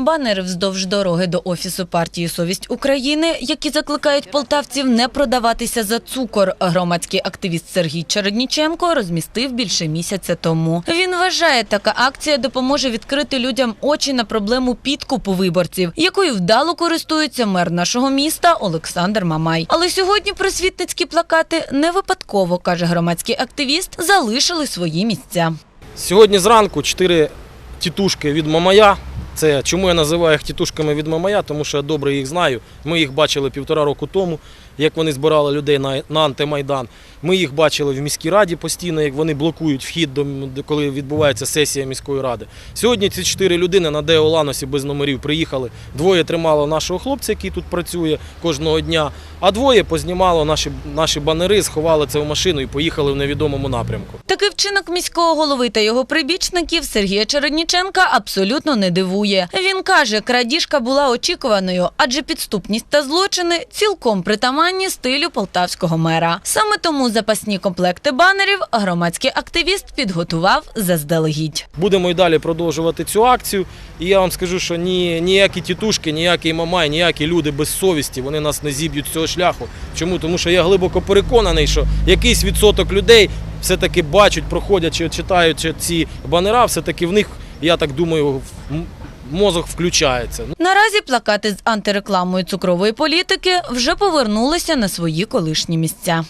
Банери вздовж дороги до офісу партії Совість України, які закликають полтавців не продаватися за цукор. Громадський активіст Сергій Чередніченко розмістив більше місяця тому. Він вважає, така акція допоможе відкрити людям очі на проблему підкупу виборців, якою вдало користується мер нашого міста Олександр Мамай. Але сьогодні просвітницькі плакати не випадково, каже громадський активіст, залишили свої місця. Сьогодні зранку чотири тітушки від Мамая. Це чому я називаю їх тітушками від Мамая, тому що я добре їх знаю. Ми їх бачили півтора року тому, як вони збирали людей на, на антимайдан. Ми їх бачили в міській раді постійно, як вони блокують вхід, до, коли відбувається сесія міської ради. Сьогодні ці чотири людини на Део Ланосі без номерів приїхали. Двоє тримало нашого хлопця, який тут працює кожного дня, а двоє познімало наші, наші банери, сховали це в машину і поїхали в невідомому напрямку. Такий вчинок міського голови та його прибічників Сергія Чередніченка абсолютно не дивує. Він каже, крадіжка була очікуваною, адже підступність та злочини цілком притаманні стилю полтавського мера. Саме тому запасні комплекти банерів громадський активіст підготував заздалегідь. Будемо і далі продовжувати цю акцію. І я вам скажу, що ні, ніякі тітушки, ніякий мамай, ніякі люди без совісті вони нас не зіб'ють з цього шляху. Чому? Тому що я глибоко переконаний, що якийсь відсоток людей все-таки бачать, проходять чи читають ці банера, все-таки в них, я так думаю, в- мозок включається. Наразі плакати з антирекламою цукрової політики вже повернулися на свої колишні місця.